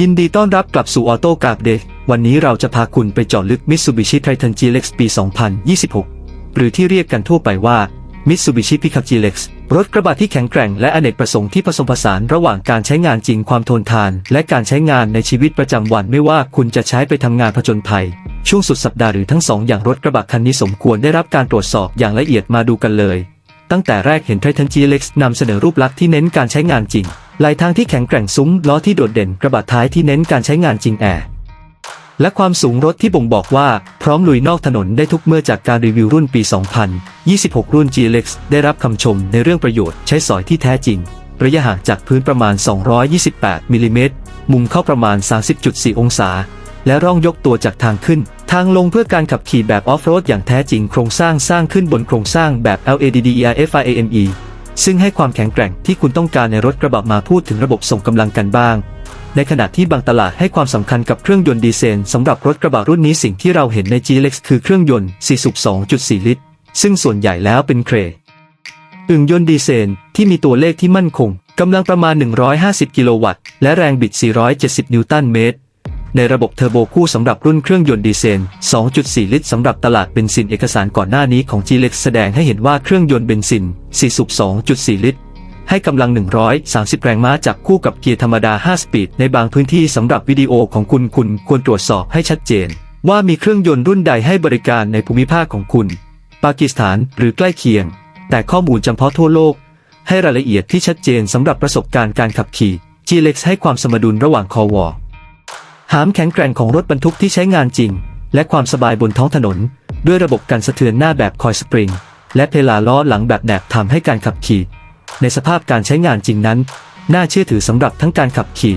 ยินดีต้อนรับกลับสู่ออโต้กาบเดวันนี้เราจะพาคุณไปเจาะลึก Mitsubishi Triton GLX ปี 2026 หรือที่เรียกกันทั่วไปว่า Mitsubishi Pickup GLX รถกระบะที่แข็งแกร่งและอเนกประสงค์ที่ผสมผสานระหว่างการใช้งานจริงความทนทาน และการใช้งานในชีวิตประจำวันไม่ว่าคุณจะใช้ไปทำงานผจญภัย ช่วงสุดสัปดาห์หรือทั้งสองอย่างรถกระบะคันนี้สมควรได้รับการตรวจสอบอย่างละเอียดมาดูกันเลย ตั้งแต่แรกเห็น Triton GLX นำเสนอรูปลักษณ์ที่เน้นการใช้งานจริง ไหลทางที่แข็งแกร่งซุ้มล้อที่โดดเด่นกระบะท้ายที่เน้นการใช้งานจริงแอร์และความสูงรถที่บ่งบอกว่าพร้อมลุยนอกถนนได้ทุกเมื่อจากการรีวิวรุ่นปี 2026 รุ่น GLX ได้รับคำชมในเรื่องประโยชน์ใช้สอยที่แท้จริง ระยะห่างจากพื้นประมาณ 228 มิลลิเมตร มุมเข้าประมาณ 30.4 องศา และร่องยกตัวจากทางขึ้น ทางลงเพื่อการขับขี่แบบออฟโรดอย่างแท้จริงโครงสร้างสร้างขึ้นบนโครงสร้างแบบ LADDERFIAME ซึ่งให้ความแข็งแกร่งที่คุณต้องการในรถกระบะมาพูดถึงระบบส่งกำลังกันบ้าง ในขณะที่บางตลาดให้ความสำคัญกับเครื่องยนต์ดีเซลสำหรับรถกระบะรุ่นนี้สิ่งที่เราเห็นใน G-Lex คือเครื่องยนต์4สูบ2.4 ลิตร ซึ่งส่วนใหญ่แล้วเป็นเครอึ่งยนต์ดีเซลที่มีตัวเลขที่มั่นคงกำลังประมาณ 150 กิโลวัตต์ และแรงบิด 470 นิวตันเมตร ในระบบเทอร์โบคู่สำหรับรุ่นเครื่องยนต์ดีเซล 2.4 ลิตรสำหรับตลาดเบนซินเอกสารก่อนหน้านี้ของ GLX แสดงให้เห็นว่าเครื่องยนต์เบนซิน 4 สูบ 2.4 ลิตร ให้กำลัง 130 แรงม้าจับคู่กับเกียร์ธรรมดา 5 สปีด ในบางพื้นที่สำหรับวิดีโอของคุณคุณควรตรวจสอบให้ชัดเจน ว่ามีเครื่องยนต์รุ่นใดให้บริการในภูมิภาคของคุณ ปากีสถานหรือใกล้เคียง แต่ข้อมูลจำเพาะทั่วโลก ให้รายละเอียดที่ชัดเจนสำหรับประสบการณ์การขับขี่ GLX ให้ความสมดุลระหว่างคอวอ หามแข็งแกร่งของรถบรรทุกที่ใช้งานจริง และความสบายบนท้องถนน ด้วยระบบการสะเทือนหน้าแบบคอยสปริง และเพลาล้อหลังแบบแหนบทำให้การขับขี่ ในสภาพการใช้งานจริงนั้น น่าเชื่อถือสำหรับทั้งการขับขี่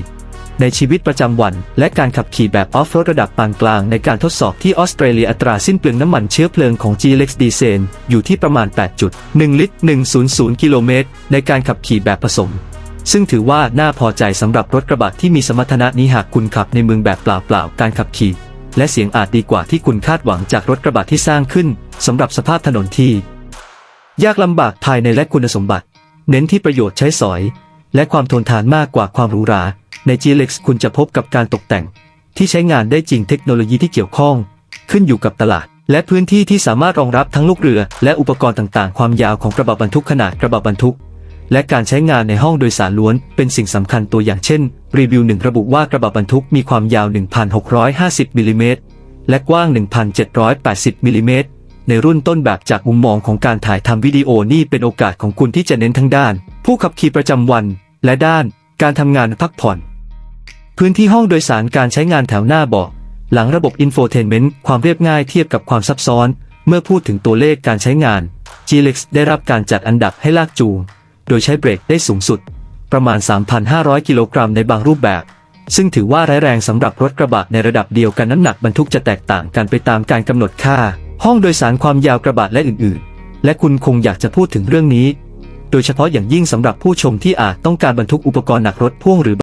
ในชีวิตประจำวัน และการขับขี่แบบออฟโรดระดับปานกลางในการทดสอบที่ออสเตรเลียอัตราสิ้นเปลืองน้ำมันเชื้อเพลิงของ GLX ดีเซลอยู่ที่ประมาณ 8.1 ลิตร 100 กิโลเมตรในการขับขี่แบบผสม ซึ่งถือว่าน่าพอใจสำหรับรถกระบะที่มีสมรรถนะนี้หากคุณขับในเมืองแบบเปล่าๆการขับขี่ และเสียงอาจดีกว่าที่คุณคาดหวังจากรถกระบะที่สร้างขึ้นสำหรับสภาพถนนที่ ยากลำบากภายในและคุณสมบัติ เน้นที่ประโยชน์ใช้สอย และความทนทานมากกว่าความหรูหราใน GLX คุณจะพบกับการตกแต่ง ที่ใช้งานได้จริงเทคโนโลยีที่เกี่ยวข้อง ขึ้นอยู่กับตลาด และพื้นที่ที่สามารถรองรับทั้งลูกเรือ และอุปกรณ์ต่างๆ ความยาวของกระบะบรรทุกขนาดกระบะบรรทุก และการใช้งานในห้องโดยสารล้วน เป็นสิ่งสำคัญตัวอย่างเช่น รีวิวหนึ่งระบุว่ากระบะบรรทุกมีความยาว 1,650มิลลิเมตรและกว้าง 1,780มิลลิเมตรในรุ่นต้นแบบจากมุมมองของการถ่ายทำวิดีโอนี่เป็นโอกาสของคุณที่จะเน้นทั้งด้าน ผู้ขับขี่ประจำวัน และด้าน การทำงานพักผ่อน พื้นที่ห้องโดยสารการใช้งานแถวหน้าเบาะหลังระบบอินโฟเทนเมนต์ความเรียบง่ายเทียบกับความซับซ้อน เมื่อพูดถึงตัวเลขการใช้งาน GLX ได้รับการจัดอันดับให้ลากจูง โดยใช้เบรกได้สูงสุด ประมาณ 3,500 กิโลกรัมในบางรูปแบบ ซึ่งถือว่าร้ายแรงสำหรับรถกระบะในระดับเดียวกันน้ำหนักบรรทุกจะแตกต่างกันไปตามการกำหนดค่า ห้องโดยสารความยาวกระบะและอื่น ๆ และคุณคงอยากจะพูดถึงเรื่องนี้ โดยเฉพาะอย่างยิ่งสำหรับผู้ชมที่อาจต้องการบรรทุกอุปกรณ์หนักรถพ่วงหรือ